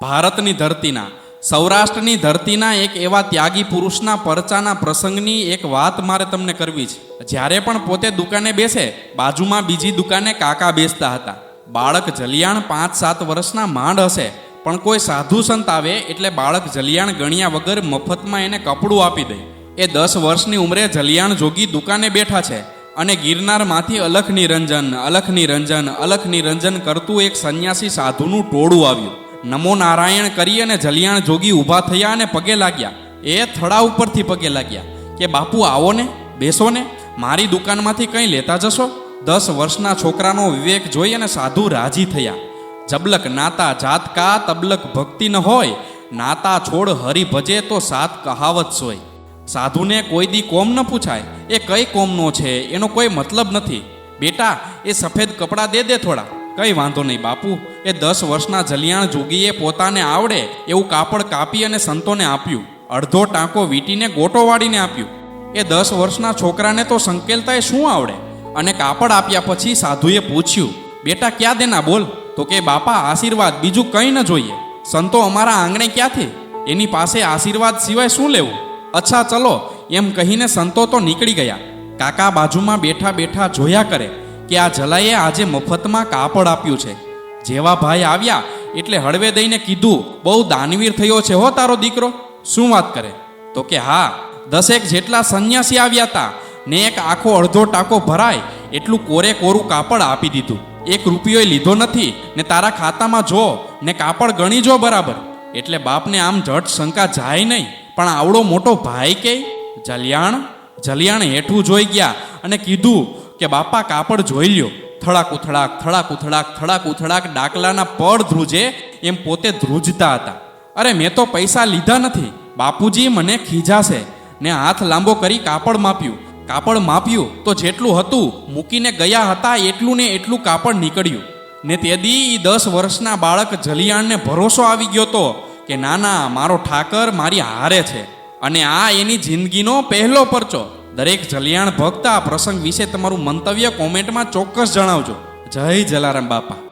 ભારતની ધરતીના, સૌરાષ્ટ્રની ધરતીના એક એવા ત્યાગી પુરુષના પરચાના પ્રસંગની એક વાત મારે તમને કરવી છે. જ્યારે પણ પોતે દુકાને બેસે, બાજુમાં બીજી દુકાને કાકા બેસતા હતા. બાળક જલિયાણ પાંચ સાત વર્ષના માંડ હશે, પણ કોઈ સાધુ સંત આવે એટલે બાળક જલિયાણ ગણ્યા વગર મફતમાં એને કપડું આપી દે. એ દસ વર્ષની ઉંમરે જલિયાણ જોગી દુકાને બેઠા છે અને ગિરનારમાંથી અલખ નિરંજન અલખ નિરંજન અલખ નિરંજન કરતું એક સંન્યાસી સાધુનું ટોળું આવ્યું. નમો નારાયણ કરી અને જલિયાણ જોગી ઊભા થયા અને પગે લાગ્યા. એ થડા ઉપરથી પગે લાગ્યા કે, બાપુ, આવો ને, બેસો ને, મારી દુકાનમાંથી કંઈ લેતા જશો? દસ વર્ષના છોકરાનો વિવેક જોઈ અને સાધુ રાજી થયા. જબલક નાતા જાત કા તબલક ભક્તિ ન હોય, નાતા છોડ હરી ભજે તો સાત કહાવત સોય. સાધુને કોઈ દી કોમ ન પૂછાય, એ કઈ કોમનો છે? એનો કોઈ મતલબ નથી. બેટા, એ સફેદ કપડાં દે દે થોડા. કઈ વાંધો નહીં બાપુ. એ દસ વર્ષના જલિયાણ જોગીએ પોતાને આવડે એવું કાપડ કાપી અને સંતોને આપ્યું. અડધો ટાંકો વીટીને ગોટો વાળીને આપ્યું. એ દસ વર્ષના છોકરાને તો સંકેલતાય શું આવડે? અને કાપડ આપ્યા પછી સાધુએ પૂછ્યું, બેટા, ક્યાં દેના? બોલ. તો કે, બાપા, આશીર્વાદ બીજું કંઈ ન જોઈએ. સંતો અમારા આંગણે ક્યાંથી એની પાસે આશીર્વાદ સિવાય શું લેવું? અચ્છા, ચલો. એમ કહીને સંતો તો નીકળી ગયા. કાકા બાજુમાં બેઠા બેઠા જોયા કરે. કે આ જલાએ આજે મફતમાં કાપડ આપ્યું છે. જેવા ભાઈ આવ્યા, એટલે હળવે દઈને કીધું, બહુ દાનવીર થયો છે હો તારો દીકરો. શું વાત કરે? તો કે, હા, દસેક જેટલા સંન્યાસી આવ્યા હતા ને એક આખો અડધો ટાંકો ભરાય, એટલું કોરે કોરું કાપડ આપી દીધું. એક રૂપિયો લીધો નથી, ને તારા ખાતામાં જો, ને કાપડ ગણી જો બરાબર. એટલે બાપને આમ જટ શંકા જાય નહીં, પણ આવડો મોટો ભાઈ કે, જલિયાણ જલિયાણ હેઠું જોઈ ગયા અને કીધું કે બાપા કાપડ જોઈ લ્યો. થડાક ઉથડાક થડાક ઉથડાક થડાક ઉથડાક ડાકલાના પડ ધ્રુજે એમ પોતે ધ્રુજતા હતા. અરે મેં તો પૈસા લીધા નથી. બાપુજી મને ખીજાશે. ને હાથ લાંબો કરી કાપડ માપ્યું. કાપડ માપ્યું તો જેટલું હતું, મૂકીને ગયા હતા એટલું ને એટલું કાપડ નીકળ્યું. ને તે દી દસ વર્ષના બાળક જલિયાણને ભરોસો આવી ગયો તો કે, ના ના, મારો ઠાકર મારી હારે છે. અને આ એની જિંદગીનો પહેલો પરચો. દરેક જલિયાણ ભક્ત આ પ્રસંગ વિશે તમારું મંતવ્ય કોમેન્ટમાં ચોક્કસ જણાવજો. જય જલારામ બાપા.